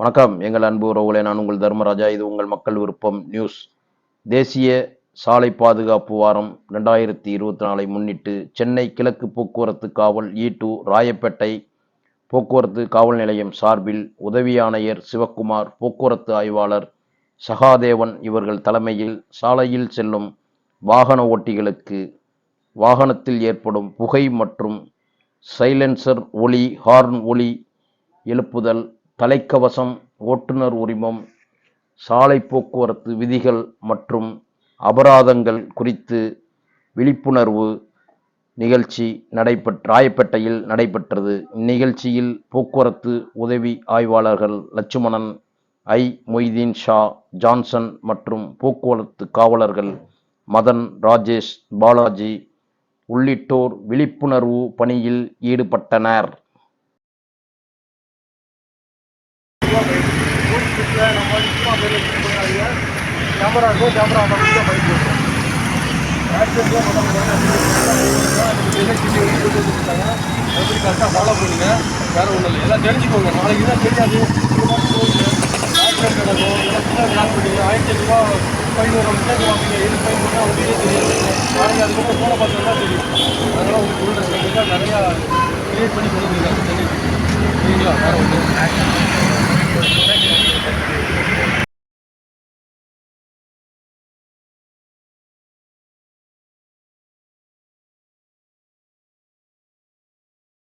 வணக்கம். எங்கள் அன்பு உறவுகளே நான் உங்கள் தர்மராஜா. இது உங்கள் மக்கள் விருப்பம் நியூஸ். தேசிய சாலை பாதுகாப்பு வாரம் ரெண்டாயிரத்தி இருபத்தி நாலை முன்னிட்டு சென்னை கிழக்கு போக்குவரத்து காவல் இ டூ ராயப்பேட்டை போக்குவரத்து காவல் நிலையம் சார்பில் உதவி ஆணையர் சிவக்குமார் போக்குவரத்து ஆய்வாளர் சகாதேவன் இவர்கள் தலைமையில் சாலையில் செல்லும் வாகன ஓட்டிகளுக்கு வாகனத்தில் ஏற்படும் புகை மற்றும் சைலன்சர் ஒலி ஹார்ன் ஒலி எழுப்புதல் தலைக்கவசம் ஓட்டுநர் உரிமம் சாலை போக்குவரத்து விதிகள் மற்றும் அபராதங்கள் குறித்து விழிப்புணர்வு நிகழ்ச்சி நடைபெற்ற ராயப்பேட்டையில் நடைபெற்றது. இந்நிகழ்ச்சியில் போக்குவரத்து உதவி ஆய்வாளர்கள் லட்சுமணன் ஐ. மொய்தீன் ஷா ஜான்சன் மற்றும் போக்குவரத்து காவலர்கள் மதன் ராஜேஷ் பாலாஜி உள்ளிட்டோர் விழிப்புணர்வு பணியில் ஈடுபட்டனர். கேமரா இருக்கும் கேமரா மட்டும் பைக் போட்டோம் ஆக்சிடென்ட்லாம் கொடுத்துருக்காங்க எப்படி கரெக்டாக ஃபாலோ பண்ணுங்க வேற ஒன்றும் இல்லை எல்லாம் தெரிஞ்சுக்கோங்க நாளைக்கு தான் தெரியாது ஆக்சிடென்ட் நடக்கும் எல்லாம் கிளாஸ் பண்ணீங்க ஆயிரத்தி ரூபா ஃபைன் ஒரு மிஸ்டேக் வாங்குங்க எது ஃபைன் பண்ணால் உங்களுக்கே தெரியாது நாளைக்கு அதுக்கப்புறம் ஃபோனை பார்த்தா தெரியும் உங்களுக்கு நிறையா கிரியேட் பண்ணி கொடுக்குறீங்க